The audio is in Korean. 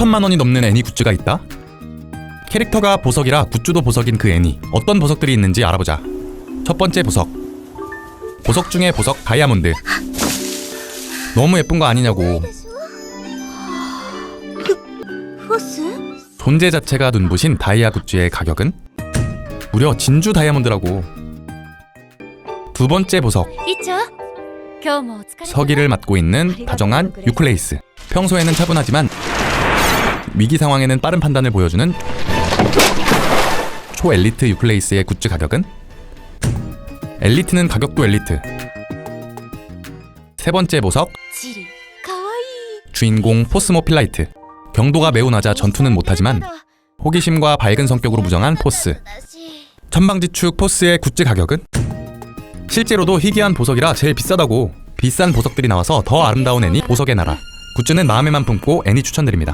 3천만 원이 넘는 애니 굿즈가 있다? 캐릭터가 보석이라 굿즈도 보석인 그 애니. 어떤 보석들이 있는지 알아보자. 첫 번째 보석. 보석 중에 보석 다이아몬드. 너무 예쁜 거 아니냐고. 존재 자체가 눈부신 다이아 굿즈의 가격은 무려 진주 다이아몬드라고. 두 번째 보석. 서기를 맡고 있는 다정한 유클레이스. 평소에는 차분하지만 위기 상황에는 빠른 판단을 보여주는 초엘리트 유플레이스의 굿즈 가격은? 엘리트는 가격도 엘리트. 세 번째 보석. 주인공 포스모 필라이트. 경도가 매우 낮아 전투는 못하지만 호기심과 밝은 성격으로 무정한 포스. 천방지축 포스의 굿즈 가격은? 실제로도 희귀한 보석이라 제일 비싸다고 비싼 보석들이 나와서 더 아름다운 애니 보석의 나라. 굿즈는 마음에만 품고 애니 추천드립니다.